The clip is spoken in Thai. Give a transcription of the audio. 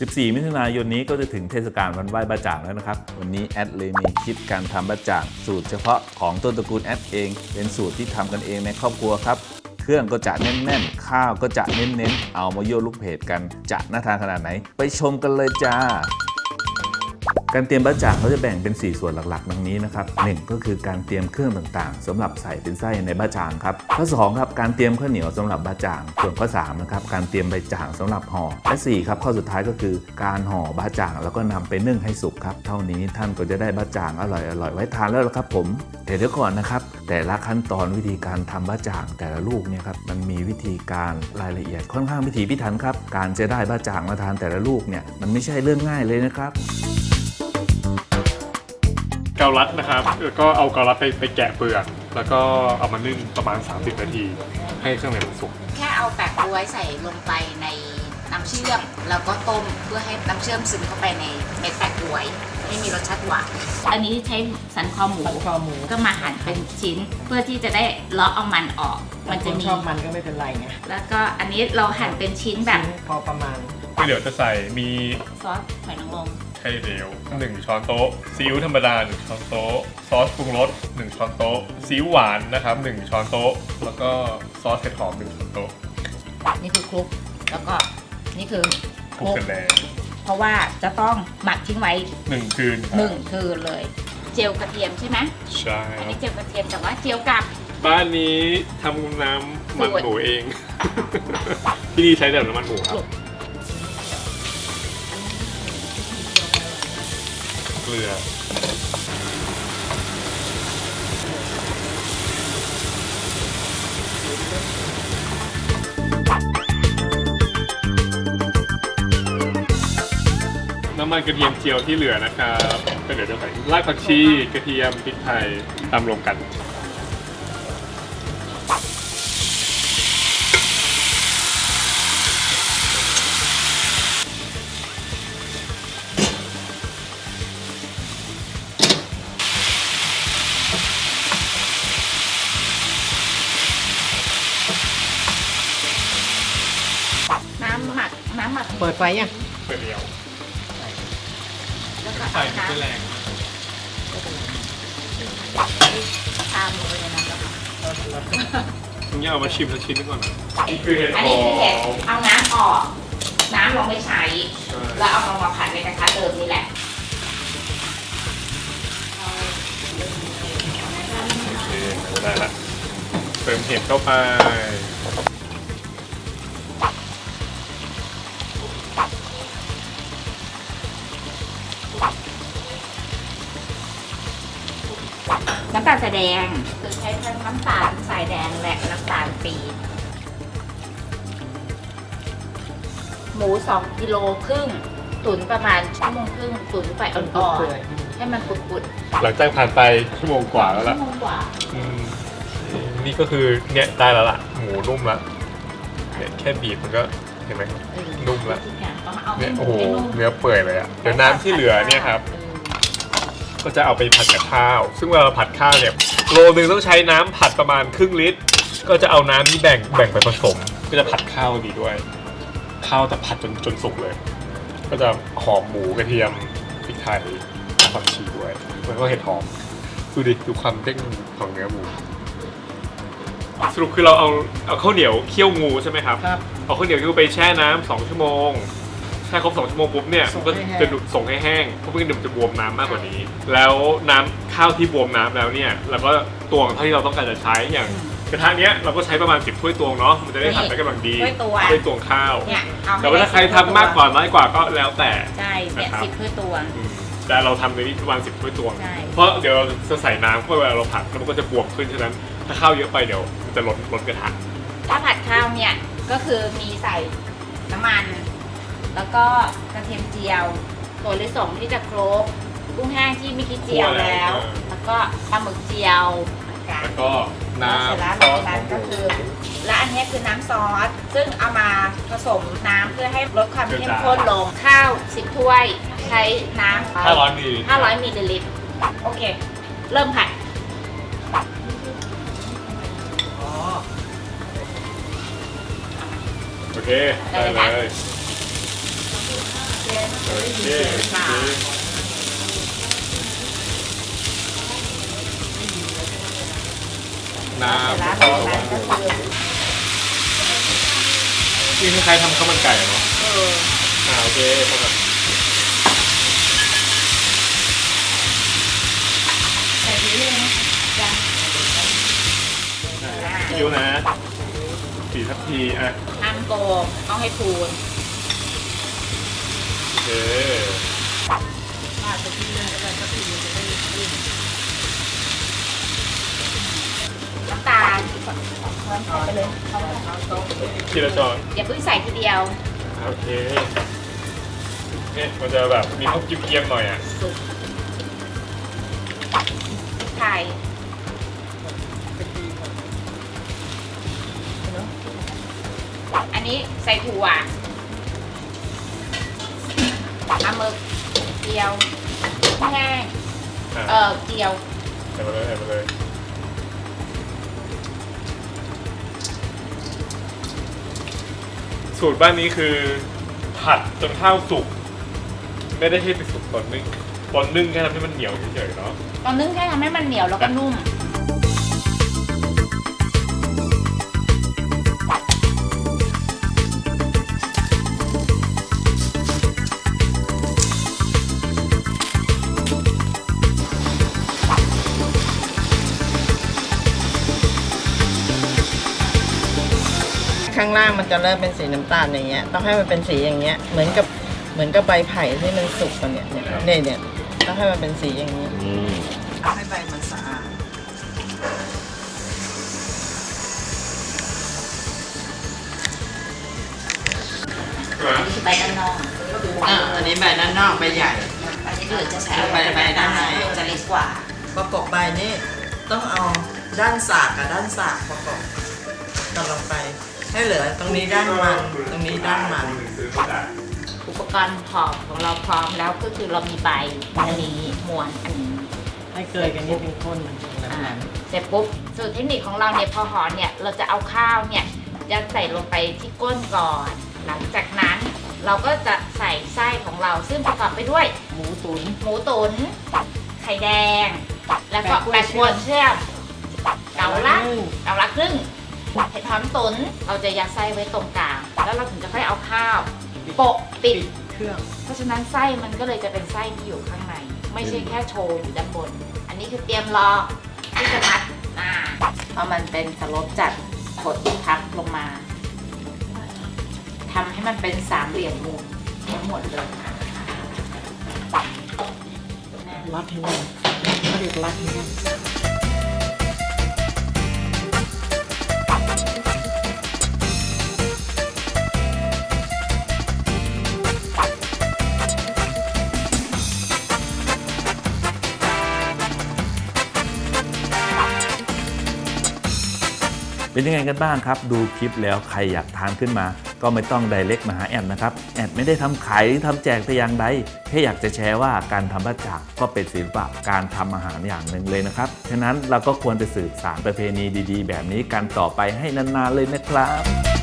14 มิถุนายนนี้ก็จะถึงเทศกาลวันไหว้บ้าจ่างแล้วนะครับ วันนี้แอดเลยมีคลิปการทำบ้าจ่างสูตรเฉพาะของต้นตระกูลแอดเอง เป็นสูตรที่ทำกันเองในครอบครัวครับ เครื่องก็จะแน่นๆ ข้าวก็จะเน้นๆ เอามาโยลูกเพจกันจะน่าทานขนาดไหน ไปชมกันเลยจ้า การเตรียมบะจ่างเขาจะแบ่งเป็น 4 ส่วนหลักๆ ดังนี้นะครับหนึ่งก็คือการเตรียมเครื่องต่างๆสำหรับใส่เป็นไส้ในบะจ่างครับข้อ2ครับการเตรียมข้าวเหนียวสำหรับบะจ่าง ส่วนข้อ3นะครับการเตรียมใบจ่างสำหรับห่อและ4ครับข้อสุดท้ายก็คือการห่อบะจ่างแล้วก็นำไปนึ่งให้สุกครับเท่านี้ท่านก็จะได้บะจ่างอร่อยๆไว้ทานแล้วละครับผมแต่เดี๋ยวก่อนนะครับแต่ละขั้นตอนวิธีการทำบะจ่างแต่ละลูกเนี่ยครับมันมีวิธีการรายละเอียดค่อนข้างพิถีพิถันครับการจะได้บะจ่างมาทานแต่ละลูกเนี่ยมันไม่ใช่เรื่องง่ายเลยนะครับาลัดนะครับ แล้วก็เอาเกาลัดไปไปแกะเปลือก แล้วก็เอามานึ่งประมาณ 30 นาที ให้เครื่องในมันสุก แค่เอาแปะกล้วยใส่ลงไปในน้ำเชื่อม แล้วก็ต้มเพื่อให้น้ำเชื่อมซึมเข้าไปในเม็ดแปะกล้วยให้มีรสชาติหวาน อันนี้ใช้สันคอหมูสันคอหมูก็มาหั่นเป็นชิ้น เพื่อที่จะได้เลาะเอามันออก มันจะคนมีชอบมันก็ไม่เป็นไรไง แล้วก็อันนี้เราหั่นเป็นชิ้นแบบพอประมาณที่เดี๋ยวจะใส่มีซอสหอยนางรม ไข่เหลว1ช้อนโต๊ะซีอิ๊วธรรมดา 1 ช้อนโต๊ะ ซอสปรุงรส 1 ช้อนโต๊ะ ซีอิ๊วหวานนะครับ 1 ช้อนโต๊ะ แล้วก็ซอสเห็ดหอม 1 ช้อนโต๊ะนี่คือคลุก แล้วก็นี่คือคลุกเสร็จแล้วเพราะว่าจะต้องหมักทิ้งไว้หนึ่งคืนครับหนึ่งคืนเลย เจียวกระเทียมใช่ไหมใช่อันนี้เจียวกระเทียมแต่ว่าเจียวกับบ้านนี้ทำน้ำมันหมูเอง ที่นี่ใช้แต่น้ำมันหมูครับ เกลือน้ำมันกระเทียมเจียวที่เหลือนะครับก็เดี๋ยวจะใส่รากผักชีกระเทียมพริกไทยตำรวมกัน หมักน้ำหมักเปิดไฟยังไปเดียวแล้วก็ใส่เอาไม่น้ำแรงตามลงไปในนั้นแล้วค่ะมึงอยากเอามาชิมสักชิ้นหนึงก่อนนะนี่คือเห็ดอันหนี้อคือเห็ดมเอาน้ำออก น้ำเราไม่ใช้ใช่แล้วเอามามาผัดในกระทะเดิมนี่แหละ โอเคได้ละเติมเห็ดเข้าไปำตาลสายแดงคือใช้ทั้งน้ำตาลสายแดงและน้ำตาลปี๊บหมูสองกิโลครึ่งตุ๋นประมาณชั่วโมงครึ่งตุ๋นไฟอ่อนๆให้มันปุดหลังจากผ่านไปชั่วโมงกว่าแล้วๆชั่ล่ะวโมงกว่าอืมนี่ก็คือเนี่ยได้แล้วล่ะ หมูนุ่มละเนี่ยแค่บีบมันก็เห็นไหมเออนุ่มละทุกอย่างต้องเอาให้เนี่ยหมูโอ้โหให้นุ่มเนื้อเปื่อยเลยอะเดี๋ยวน้ำที่เหลือเนี่ยครับ ก็จะเอาไปผัดกับข้าว ซึ่งเวลาเราผัดข้าวเนี่ยโลนึงต้องใช้น้ำผัดประมาณครึ่งลิตร ก็จะเอาน้ำนี้แบ่งแบ่งไปผสม ก็จะผัดข้าวดีด้วย ข้าวจะผัดจนจนสุกเลย ก็จะหอมหมูกระเทียมพริกไทยผักชีด้วยแล้วก็เห็ดหอมดูดิดูความเด้งของเนื้อหมูสรุปคือเราเอาเอาข้าวเหนียวเคี่ยวงูใช่ไหมครับครับเอาข้าวเหนียวที่ไปแช่น้ำสองชั่วโมง แช่ครบสองชั่วโมงปุ๊บเนี่ยส่มันงก็ให้แห้งจะดูดส่งให้แห้งเพราะไม่งั้นเดี๋ยวมันจะบวมน้ำมากกว่านี้ แล้วน้ำข้าวที่บวมน้ำแล้วเนี่ยเราก็ตวงเท่าที่เราต้องการจะใช้อย่างกระทะเนี้ยเราก็ใช้ประมาณ10ถ้วยตวงเนาะมันจะได้ผัดได้กำลังดีถ้วยตวง ถ้วยตวงข้าว เนี่ยเอาให้แต่ว่าถ้าใครทำมากกว่าน้อยกว่าก็แล้วแต่ ใช่เนี่ยนะครับ สิบถ้วยตวงอืมแต่เราทำในนี้ประมาณ10ถ้วยตวง ใช่ เพราะเดี๋ยวเราจะใส่น้ำเข้าไปเวลาเราผัดแล้วมันก็จะบวมขึ้นฉะนั้น ถ้าข้าวเยอะไปเดี๋ยวมันจะล้นล้นกระทะ ถ้าผัดข้าวเนี่ยก็คือมีใส่น้ำมัน แล้วก็กระเทียมเจียวถั่วลิสงที่จะโครกกุ้งแห้งที่เมิกี้เจียวแล้ว แล้วก็ปลาหมึกเจียวเหมือนกัน แล้วก็แล้วเสร็จแล้วน้ำหลังจากนั้นก็คือ และอันเนี้ยคือน้ำซอส ซึ่งเอามาผสมน้ำเพื่อให้ลดความเข้มข้นลง ข้าว 10 ถ้วย ใช้น้ำห้าร้อยมิลลิลิตร500มิลลิลิตร โอเค เริ่มผัดอ๋อโอเค ได้เลยโอเคโอเคโอเคน้ำร้านก็ร้านก็คือนี่คล้ายๆทำข้าวมันไก่อะเนาะเอออ่าโอเคพอกันใส่ไปเรื่อยๆนะยังคิวนะสีทัพพีอะห้ามโกงต้องให้คูณ โอเคน้ำตาลใส่ไปเลยทีละช้อนอย่าเพิ่งใส่ทีเดียว โอเคเนี่ยมันจะแบบมีข้าวจิ้มเกี๊ยมหน่อยอะสุกไทยอันนี้ใส่ถั่ว ปลาหมึกเจียวแห้งอะเออเจียวใส่มาเลยใส่มาเลยสูตรบ้านนี้คือ ผัดจนข้าวสุก ไม่ได้ให้ไปสุกตอนนึ่งตอนนึ่งแค่ทำให้มันเหนียวเฉยๆเนาะ ตอนนึ่งแค่ทำให้มันเหนียวแล้วก็นุ่มางล่างมันจะเริ่มเป็นสีน้ำตาลอย่างเงี้ย ต้องให้มันเป็นสีอย่างเงี้ย เหมือนกับเหมือนกับใบไผ่ที่มันสุกกันเนี่ยเนี่ยเนี่ยเนี่ยต้องให้มันเป็นสีอย่างนี้เอาให้ใบมันสะอาดใบด้านนอกอ่าอันนี้ใบด้านนอกใบใหญ่ อันนี้เหลือจะใช้ใบใบด้านใน จะเล็กกว่า ประกบใบนี่ต้องเอาด้านสากกับด้านสากประกบกันลงไป ให้เหลือตรงนี้ด้านมันตรงนี้ด้านมันอุปกรณ์หอมของเราพร้อมแล้วก็คือเรามีใบอันนี้มวนอันนี้ให้เกยกันนิดนึงข้นแบบอ่านั้นเสร็จปุ๊บสูตรเทคนิคของเราเนี่ยพอห่อเนี่ยเราจะเอาข้าวเนี่ยยัดใส่ลงไปที่ก้นก่อน หลังจากนั้นเราก็จะใส่ไส้ของเราซึ่งประกอบไปด้วย หมูตุ๋นหมูตุ๋นไข่แดง แล้วก็แปะแปะกกล้ววยนเชื่อมเกาลัดนึ่งเกาลัดครึ่ง เห็ดหอมตุ๋นเราจะยัดไส้ไว้ตรงกลาง แล้วเราถึงจะค่อยเอาข้าวโปะปิดเครื่อง เพราะฉะนั้นไส้มันก็เลยจะเป็นไส้ที่อยู่ข้างใน ไม่ใช่แค่โชว์อยู่ด้านบน อันนี้คือเตรียมรอที่จะมัดอ่าพอมันเป็นสลบจัดกดพับลงมาทำให้มันเป็นสามเหลี่ยมมุมทั้งหมดเลยรัดให้แน่นเขาเรียกรัดให้แน่น เป็นยังไงกันบ้างครับ ดูคลิปแล้วใครอยากทานขึ้นมา ก็ไม่ต้องไดเรกมาหาแอดนะครับ แอดไม่ได้ทำขายหรือทำแจกแต่อย่างใดแค่อยากจะแชร์ว่าการทำบัจจากก็เป็นศิลปะการทำอาหารอย่างหนึ่งเลยนะครับฉะนั้นเราก็ควรจะสืบสานประเพณีดี ๆ แบบนี้กันต่อไปให้นานๆเลยนะครับ